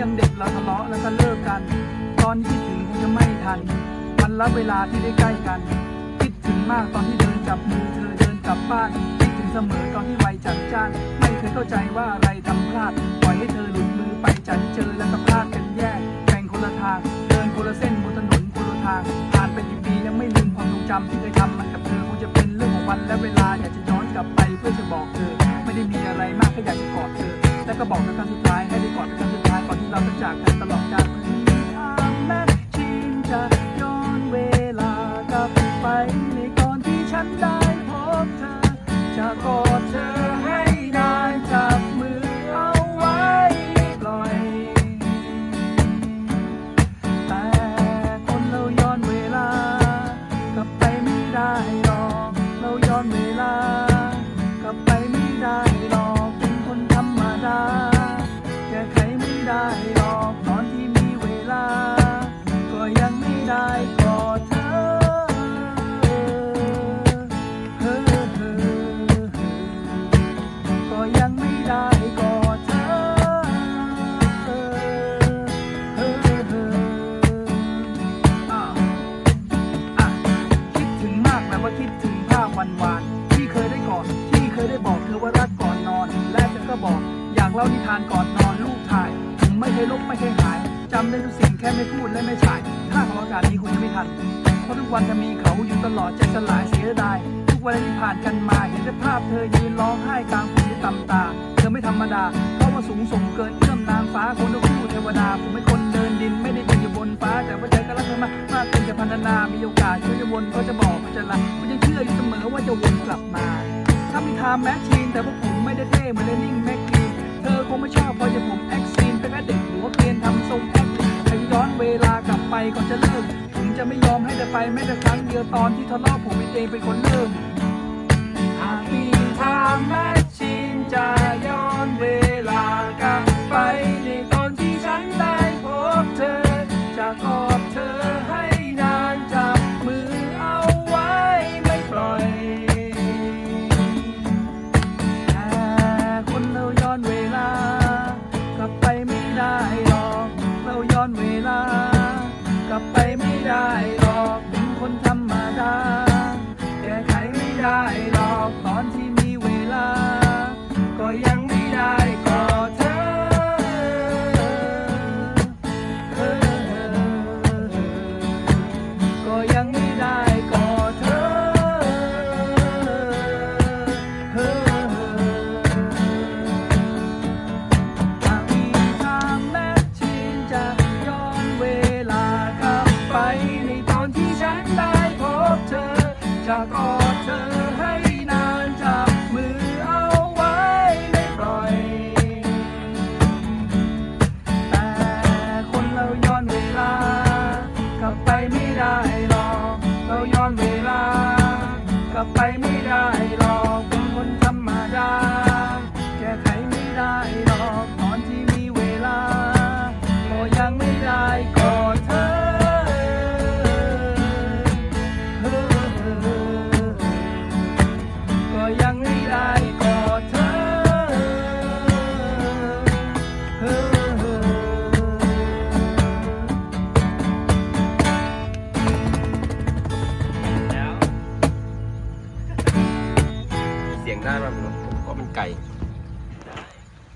กัน ตอนที่คิดถึงคงจะไม่ทัน มันรับเวลาที่ได้ใกล้กัน คิดถึงมากตอนที่เดินจับมือเธอเดินกลับบ้าน คิดถึงเสมอตอนที่วัยจัดจ้าน ไม่เคยเข้าใจว่าอะไรทำพลาด ปล่อยให้เธอหลุดมือไปจันเจอแล้วก็พลาดกันแยกแบ่งคนละทาง เดินคนละเส้นบนถนนคนละทาง ผ่านไปกี่ปียังไม่ลืมความทรงจำที่เคยทำมันกับเธอคงจะเป็นเรื่องของวันและเวลาอยากจะย้อนกลับไปเพื่อจะบอกเธอ ไม่ได้มีอะไรมากแค่อยากจะกอดเธอ และก็บอกเป็นครั้งสุดท้ายให้ได้กอดเป็นครั้งสุดท้ายก่อนที่เราจะจากกันตลอดกาล ยได้บอกเธอว่ารักก่อนนอน และเธอก็บอก อยากเล่านิทานก่อนนอนลูกถ่ายผมไม่เคยลบไม่เคยหายจำได้ทุกสิ่งแค่ไม่พูดและไม่ฉายถ้าของโอกาสนี้คุณจะไม่ทันเพราะทุกวันจะมีเขาอยู่ตลอดใจสลายเสียดายทุกวันที่ผ่านกันมาเห็นแต่ภาพเธอยืนร้องไห้กลางฝนที่ตำตา เธอไม่ธรรมดาเพราะว่าสูงส่งเกินเอื้อมนางฟ้าคนละคู่เทวดาผมเป็นคนเดินดินไม่ได้บินอยู่บนฟ้าแต่ว่าใจก็รักเธอมากมากเป็นจะพันนามีโอกาสช่วยจะวนก็จะบอกก็จะรักก็ยังเชื่ออยู่เสมอว่าจะวนกลับมา ถ้ามีไทม์แมชชีนแต่พวกผมไม่ได้เท่เหมือนเลนิ่งแม็กคีนเธอคงไม่ชอบพอจะผมแอคซีนเป็นแค่เด็กหัวเกรียนทำทรงแอคลีนถ้าย้อนเวลากลับไปก่อนจะเลิกผมจะไม่ยอมให้เธอไปแม้แต่ครั้งเดียวตอนที่ทะเลาะผมเองเป็นคนเริ่มหากมีทม์แมช บไปไม่ได้หรอกเป็นคนธรรมดาแก้ไขไม่ได้หรอกตอนที่มีเวลา ก็ยังไม่ได้กอเธอก็ยัง จ ไก่